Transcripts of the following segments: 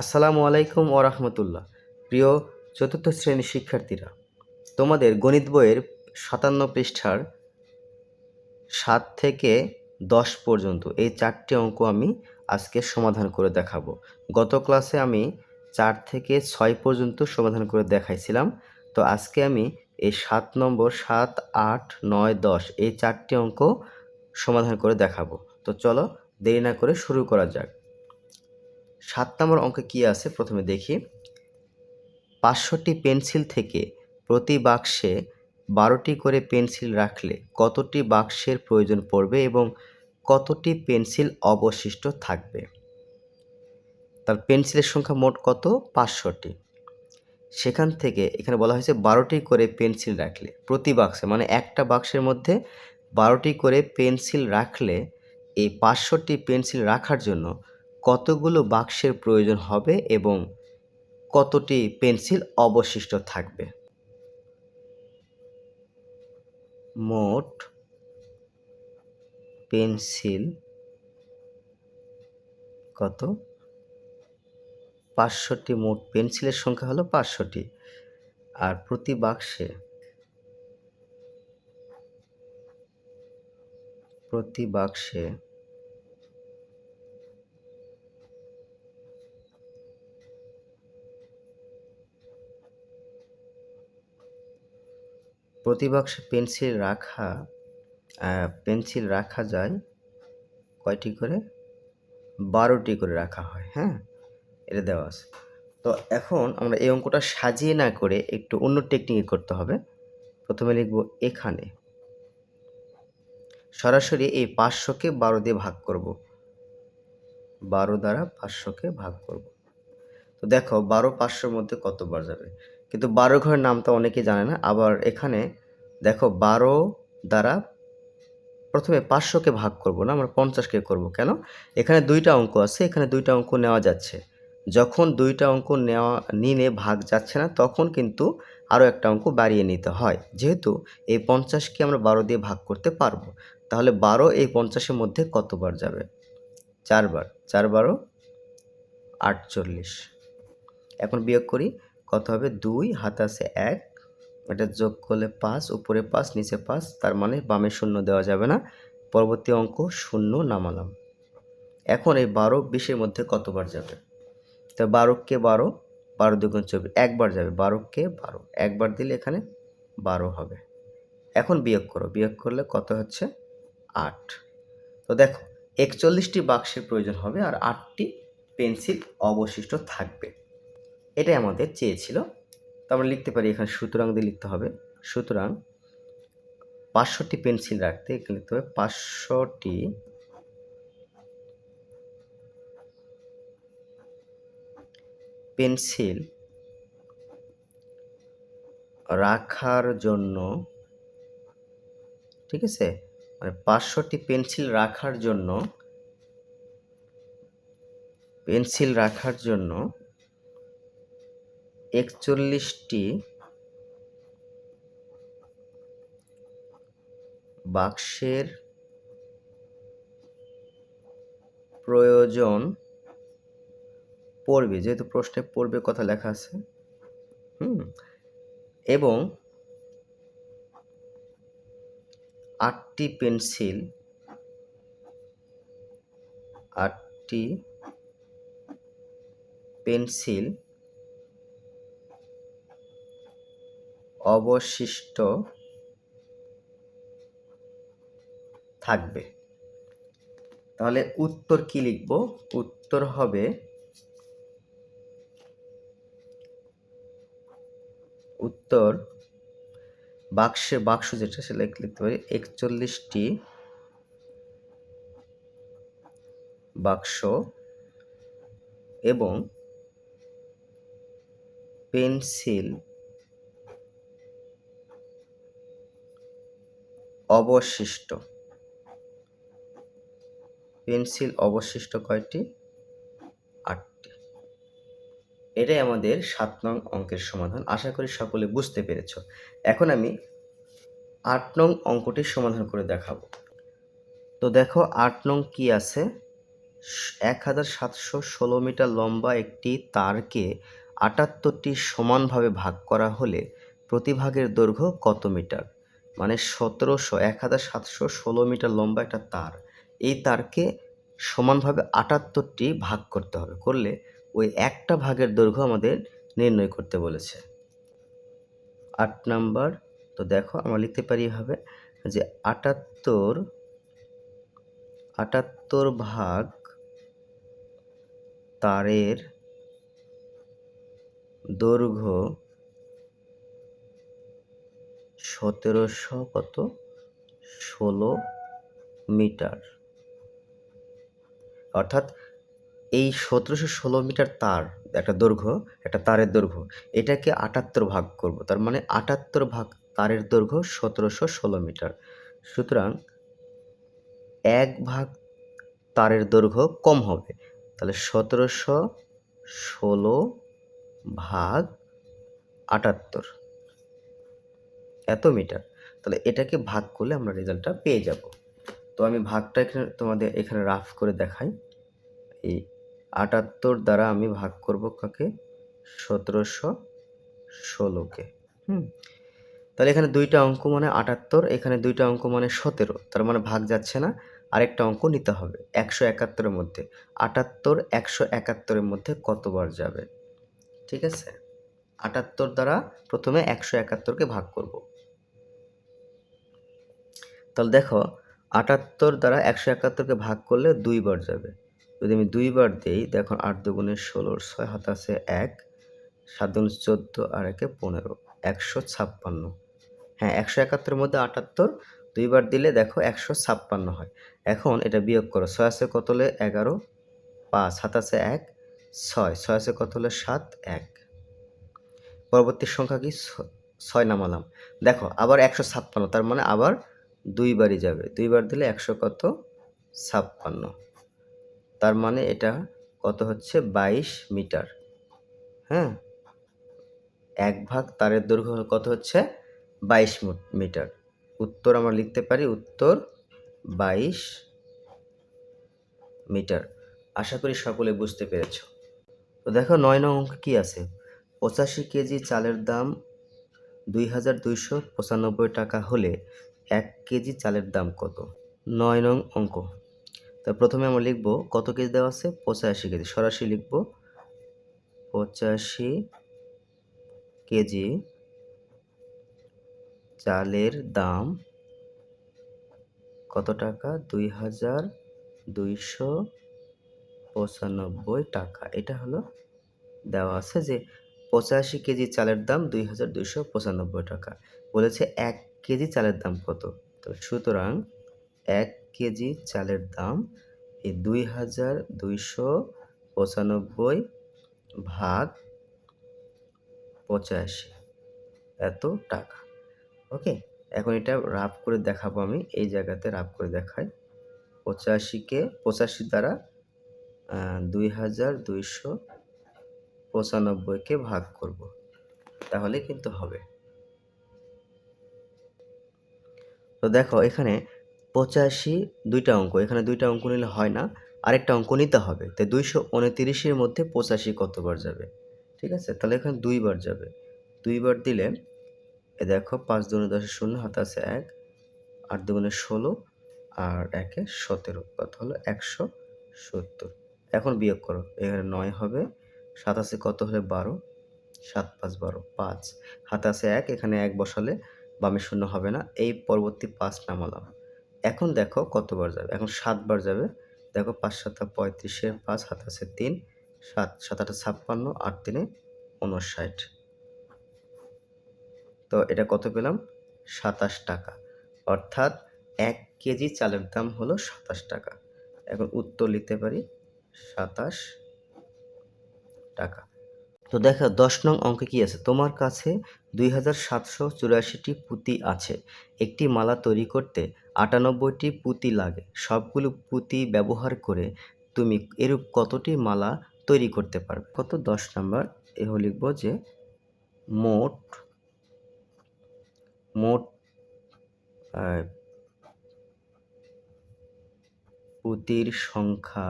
আসসালামু আলাইকুম ও রহমতুল্লাহ। প্রিয় চতুর্থ শ্রেণির শিক্ষার্থীরা, তোমাদের গণিত বইয়ের সাতান্ন পৃষ্ঠার সাত থেকে দশ পর্যন্ত এই চারটি অঙ্ক আমি আজকে সমাধান করে দেখাবো। গত ক্লাসে আমি চার থেকে ছয় পর্যন্ত সমাধান করে দেখাইছিলাম। তো আজকে আমি এই সাত নম্বর সাত, আট, নয়, দশ এই চারটি অঙ্ক সমাধান করে দেখাবো। তো চলো দেরি না করে শুরু করা যাক। সাত নম্বর অঙ্কে কী আছে? প্রথমে দেখি। পাঁচশোটি পেন্সিল থেকে প্রতি বাক্সে বারোটি করে পেন্সিল রাখলে কতটি বাক্সের প্রয়োজন পড়বে এবং কতটি পেন্সিল অবশিষ্ট থাকবে? তার পেন্সিলের সংখ্যা মোট কত? পাঁচশোটি। সেখান থেকে এখানে বলা হয়েছে বারোটি করে পেন্সিল রাখলে প্রতি বাক্সে মানে একটা বাক্সের মধ্যে বারোটি করে পেন্সিল রাখলে এই পাঁচশোটি পেন্সিল রাখার জন্য কতগুলো বাক্সের প্রয়োজন হবে এবং কতটি পেন্সিল অবশিষ্ট থাকবে? মোট পেন্সিল কত? পাঁচশোটি মোট পেন্সিলের সংখ্যা হলো পাঁচশোটি। আর প্রতি বাক্সে প্রতি বাক্সে প্রতি বাক্সে পেন্সিল রাখা পেন্সিল রাখা যায় কয়টি করে? বারোটি করে রাখা হয় হ্যাঁ? এটা দেওয়া আছে। তো এখন আমরা এই অঙ্কটা সাজিয়ে না করে একটু অন্য টেকনিকে করতে হবে। প্রথমে লিখব এখানে। সরাসরি এই পাঁচশোকে বারো দিয়ে ভাগ করব। বারো দ্বারা পাঁচশোকে ভাগ করব। তো দেখো, বারো পাঁচশোর মধ্যে কতবার যাবে? কিন্তু বারো ঘরের নামটা অনেকে জানে না। আবার এখানে দেখো বারো দ্বারা প্রথমে পাঁচশোকে ভাগ করব না, আমরা পঞ্চাশকে করব কেন? এখানে দুইটা অঙ্ক আছে, এখানে দুইটা অঙ্ক নেওয়া যাচ্ছে। যখন দুইটা অঙ্ক নেওয়া, নিলে ভাগ যাচ্ছে না, তখন কিন্তু আরও একটা অঙ্ক বাড়িয়ে নিতে হয়। যেহেতু এই পঞ্চাশকে আমরা বারো দিয়ে ভাগ করতে পারব, তাহলে বারো এই পঞ্চাশের মধ্যে কতবার যাবে? চারবার। চার বারো আটচল্লিশ। এখন বিয়োগ করি। কত হবে? দুই, হাতে আছে এক। এটা যোগ করলে পাঁচ, উপরে পাঁচ, নিচে পাঁচ, তার মানে বামে শূন্য দেওয়া যাবে না। পরবর্তী অঙ্ক, শূন্য নামালাম। এখন এই বারো বিশের মধ্যে কতবার যাবে? তো বারোকে বারো বারো দুগুণ চব্বিশ, একবার যাবে। বারোকে বারো, একবার দিলে এখানে বারো হবে। এখন বিয়োগ করো। বিয়োগ করলে কত হচ্ছে? আট। তো দেখো, একচল্লিশটি বাক্সের প্রয়োজন হবে আর আটটি পেন্সিল অবশিষ্ট থাকবে। এটাই আমাদের চেয়েছিল। তো আমরা লিখতে পারি এখানে সুতরাং দিয়ে লিখতে হবে। সুতরাং পাঁচশোটি পেন্সিল রাখতে এখানে লিখতে হবে পাঁচশোটি পেন্সিল রাখার জন্য, ঠিক আছে? মানে পাঁচশোটি পেন্সিল রাখার জন্য, পেন্সিল রাখার জন্য একচল্লিশটি বাক্সের প্রয়োজন পড়বে, যেহেতু প্রশ্নে পড়বে কথা লেখা আছে। হুম, এবং আটটি পেন্সিল আটটি পেন্সিল অবশিষ্ট থাকবে। তাহলে উত্তর কি লিখব? উত্তর হবে উত্তর বাক্সে, বাক্স যেটা সেটা লিখতে পারি, একচল্লিশটি বাক্স এবং পেন্সিল অবশিষ্ট। পেন্সিল অবশিষ্ট কয়টি? আটটি। এটাই আমাদের সাত নং অঙ্কের সমাধান। আশা করি সকলে বুঝতে পেরেছ। এখন আমি আট নং অঙ্কটির সমাধান করে দেখাবো। তো দেখো, আট নং কি আছে? এক হাজার সাতশো ষোলো মিটার লম্বা একটি তারকে আটাত্তরটি সমানভাবে ভাগ করা হলে প্রতি ভাগের দৈর্ঘ্য কত মিটার? মানে সতেরোশো এক হাজার সাতশো ষোলো মিটার লম্বা একটা তার। এই তারকে সমানভাবে আটাত্তরটি ভাগ করতে হবে। করলে ওই একটা ভাগের দৈর্ঘ্য আমাদের নির্ণয় করতে বলেছে। আট নাম্বার, তো দেখো আমরা লিখতে পারি এভাবে যে আটাত্তর আটাত্তর ভাগ তারের দৈর্ঘ্য সতেরোশো কত? ষোলো মিটার। অর্থাৎ এই সতেরোশো ষোলো মিটার তার, একটা দৈর্ঘ্য, একটা তারের দৈর্ঘ্য, এটাকে আটাত্তর ভাগ করব। তার মানে আটাত্তর ভাগ তারের দৈর্ঘ্য সতেরোশো ষোলো মিটার। সুতরাং এক ভাগ তারের দৈর্ঘ্য কম হবে। তাহলে সতেরোশো ষোলো ভাগ আটাত্তর। এত মিটার তাহলে এটাকে ভাগ করলে আমরা রেজাল্টটা পেয়ে যাব। তো আমি ভাগটা এখানে, তোমাদের এখানে রাফ করে দেখাই। এই আটাত্তর দ্বারা আমি ভাগ করব কাকে? সতেরোশো ষোলোকে। হুম। তাহলে এখানে দুইটা অঙ্ক মানে আটাত্তর, এখানে দুইটা অঙ্ক মানে সতেরো, তার মানে ভাগ যাচ্ছে না। আরেকটা অঙ্ক নিতে হবে, একশো একাত্তরের মধ্যে। আটাত্তর একশো একাত্তরের মধ্যে কতবার যাবে? ঠিক আছে? আটাত্তর দ্বারা প্রথমে একশো একাত্তরকে ভাগ করব। তাহলে দেখো, আটাত্তর দ্বারা একশো একাত্তরকে ভাগ করলে দুইবার যাবে। যদি আমি দুইবার দিই, দেখো আট দুগুণে ষোলোর ছয় হাত আছে এক, সাত দুগুণে চোদ্দ আর একে পনেরো, একশো ছাপ্পান্ন। হ্যাঁ একশো একাত্তরের মধ্যে আটাত্তর, দুইবার দিলে দেখো একশো ছাপ্পান্ন হয়। এখন এটা বিয়োগ করো, ছয় আছে কত হলে এগারো, পাঁচ আছে এক, ছয় ছয় আছে কত হলে সাত, এক। পরবর্তী সংখ্যা কি? ছয় নামালাম। দেখো, আবার একশো ছাপ্পান্ন, তার মানে আবার দুইবারই যাবে। দুইবার দিলে একশো কত? ছাপ্পান্ন। তার মানে এটা কত হচ্ছে? বাইশ মিটার। হ্যাঁ? এক ভাগ তারের দৈর্ঘ্য কত হচ্ছে? বাইশ মিটার। উত্তর আমরা লিখতে পারি উত্তর বাইশ মিটার। আশা করি সকলে বুঝতে পেরেছ। তো দেখো নয় নং অঙ্ক কী আছে? পঁচাশি কেজি চালের দাম দুই হাজার দুইশো পঁচানব্বই টাকা হলে এক কেজি চালের দাম কত? নয় নং অঙ্ক। তা প্রথমে আমরা লিখব কত কেজি দেওয়া আছে? পঁচাশি কেজি। সরাসরি লিখব পঁচাশি কেজি চালের দাম কত টাকা? দুই হাজার দুইশো পঁচানব্বই টাকা। এটা হলো দেওয়া আছে যে পঁচাশি কেজি চালের দাম দুই হাজার দুইশো পঁচানব্বই টাকা। বলেছে এক কেজি চালের দাম কত? তো সুতরাং এক কেজি চালের দাম এই দুই হাজার দুইশো পঁচানব্বই ভাগ পঁচাশি। এত টাকা। ওকে? এখন এটা রাফ করে দেখাবো আমি। এই জায়গাতে রাফ করে দেখাই। পঁচাশিকে, পঁচাশি দ্বারা দুই হাজার দুইশো পঁচানব্বইকে ভাগ করব। তাহলে কিন্তু হবে। তো দেখো, এখানে পঁচাশি দুইটা অঙ্ক, এখানে দুইটা অঙ্ক নিলে হয় না, আরেকটা অঙ্ক নিতে হবে। তাই দুইশো উনতিরিশের মধ্যে পঁচাশি কতবার যাবে? ঠিক আছে? তাহলে এখানে দুইবার যাবে। দুইবার দিলে, এ দেখো, পাঁচ দুগুণে দশে শূন্য, হাত আছে এক, আট দুগুণে ষোলো, আর একে সতেরো, কত হলো? একশো সত্তর। এখন বিয়োগ করো, এখানে নয় হবে, সাত আছে কত হলে বারো, সাত পাঁচ বারো, পাঁচ। হাত আছে এক, এখানে এক বসালে বামে শূন্য হবে না। এই পরবর্তী পাঁচ নামালাম। এখন দেখো কতবার যাবে? এখন সাতবার যাবে। দেখো পাঁচ সাতটা পঁয়ত্রিশের পাঁচ হাত আছে তিন, সাত সাত আটটা ছাপ্পান্ন, আট, তিনে উনষাট তো এটা কত পেলাম? সাতাশ টাকা। অর্থাৎ এক কেজি চালের দাম হলো সাতাশ টাকা। এখন উত্তর লিখতে পারি, সাতাশ টাকা। তো দেখো, দশ নং অঙ্কে কি আছে? তোমার কাছে দুই হাজার সাতশো চুরাশিটি পুঁতি আছে। একটি মালা তৈরি করতে আটানব্বইটি পুঁতি লাগে। সবগুলো পুঁতি ব্যবহার করে তুমি এরূপ কতটি মালা তৈরি করতে পারবে? কত? দশ নাম্বার। এহ লিখব যে মোট মোট পুঁতির সংখ্যা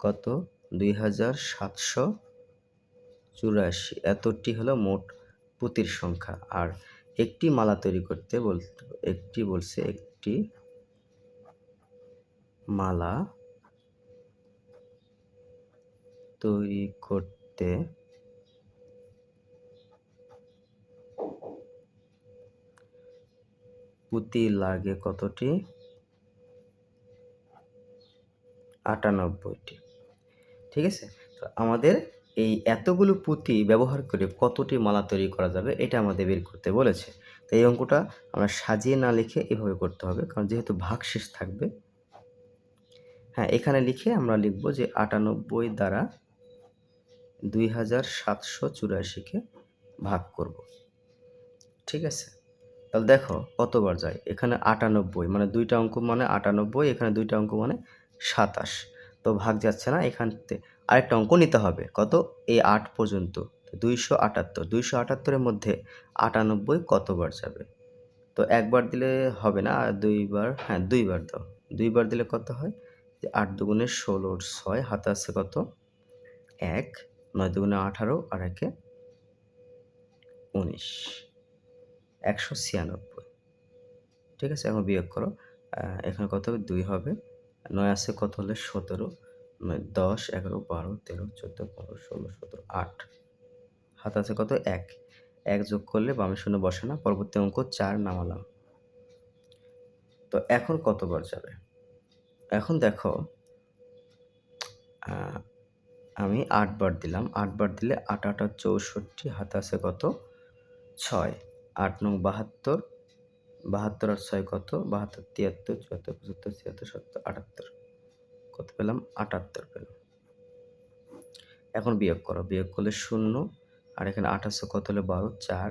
কত? দুই হাজার সাতশো চুরাশি। এতটি হলো মোট পুঁতির সংখ্যা। আর একটি মালা তৈরি করতে বলতে একটি বলছে একটি মালা তৈরি করতে পুঁতি লাগে কতটি? আটানব্বইটি। ঠিক আছে? তো আমাদের এই এতগুলো পুঁতি ব্যবহার করে কতটি মালা তৈরি করা যাবে এটা আমাদের বের করতে বলেছে। তো এই অঙ্কটা আমরা সাজিয়ে না লিখে এভাবে করতে হবে, কারণ যেহেতু ভাগশেষ থাকবে হ্যাঁ এখানে লিখে আমরা লিখব যে আটানব্বই দ্বারা দুই হাজার সাতশো চুরাশিকে ভাগ করব। ঠিক আছে? তাহলে দেখো কতবার যায়? এখানে আটানব্বই মানে দুইটা অঙ্ক মানে আটানব্বই, এখানে দুইটা অঙ্ক মানে সাতাশ। তো ভাগ যাচ্ছে না, এখান থেকে আরেকটা অঙ্ক নিতে হবে। কত? এই আট পর্যন্ত। দুইশো আটাত্তর। দুইশো আটাত্তরের মধ্যে আটানব্বই কতবার যাবে? তো একবার দিলে হবে না দুইবার হ্যাঁ দুইবার দাও। দুইবার দিলে কত হয়? যে আট দুগুণে ষোলোর ছয়, হাতে আছে কত? এক, নয় দুগুণে আঠারো, আর একে উনিশ। একশো ছিয়ানব্বই। ঠিক আছে? এখন বিয়োগ করো। এখানে কত হবে? দুই হবে। নয় আছে কত হলে? সতেরো। নয়, দশ, এগারো, বারো, তেরো, চোদ্দ, পনেরো, ষোলো, সতেরো, আট। হাত আছে কত? এক। এক যোগ করলে বামে শূন্য বসে না। পরবর্তী অঙ্ক চার নামালাম। তো এখন কতবার যাবে? এখন দেখো আমি আটবার দিলাম। আটবার দিলে আট, আটা, চৌষট্টি, হাতে আছে কত? ছয়। আট, নং, বাহাত্তর বাহাত্তর আর ছয় কত? বাহাত্তর, তিয়াত্তর, চুয়াত্তর, পঁচাত্তর, ছিয়াত্তর, সত্তর, আটাত্তর। কত পেলাম? আটাত্তর পেলাম। এখন বিয়োগ করো। বিয়োগ করলে শূন্য, আর এখানে আঠাশশো কত হলে বারো? চার।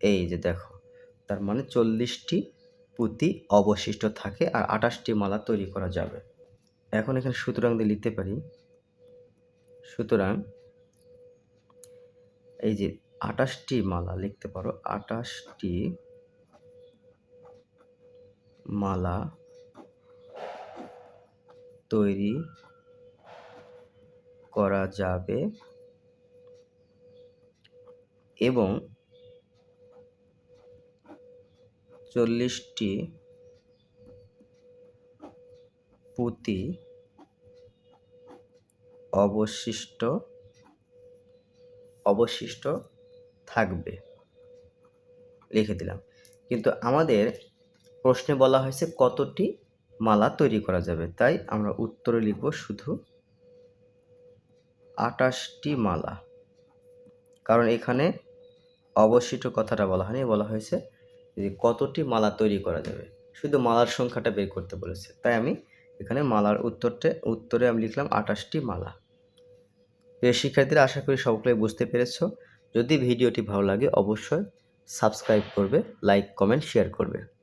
এই যে দেখো, তার মানে চল্লিশটি পুঁতি অবশিষ্ট থাকে আর আঠাশটি মালা তৈরি করা যাবে। এখন এখানে সুতরাং দিয়ে লিখতে পারি। সুতরাং এই যে আঠাশটি মালা লিখতে পারো। আঠাশটি মালা তৈরি করা যাবে এবং চল্লিশটি পুঁতি অবশিষ্ট অবশিষ্ট থাকবে। লিখে দিলাম। কিন্তু আমাদের প্রশ্নে বলা হয়েছে কতটি মালা তৈরি করা যাবে? তাই আমরা উত্তরে লিখব শুধু আটাশটি মালা। কারণ এখানে অবশিষ্ট কথাটা বলা হয়নি, বলা হয়েছে যে কতটি মালা তৈরি করা যাবে। শুধু মালার সংখ্যাটা বের করতে বলেছে। তাই আমি এখানে মালার উত্তরটা, উত্তরে আমি লিখলাম আটাশটি মালা। প্রিয় শিক্ষার্থীরা, আশা করি সকলে বুঝতে পেরেছ। যদি ভিডিওটি ভালো লাগে, অবশ্যই সাবস্ক্রাইব করবে, লাইক, কমেন্ট, শেয়ার করবে।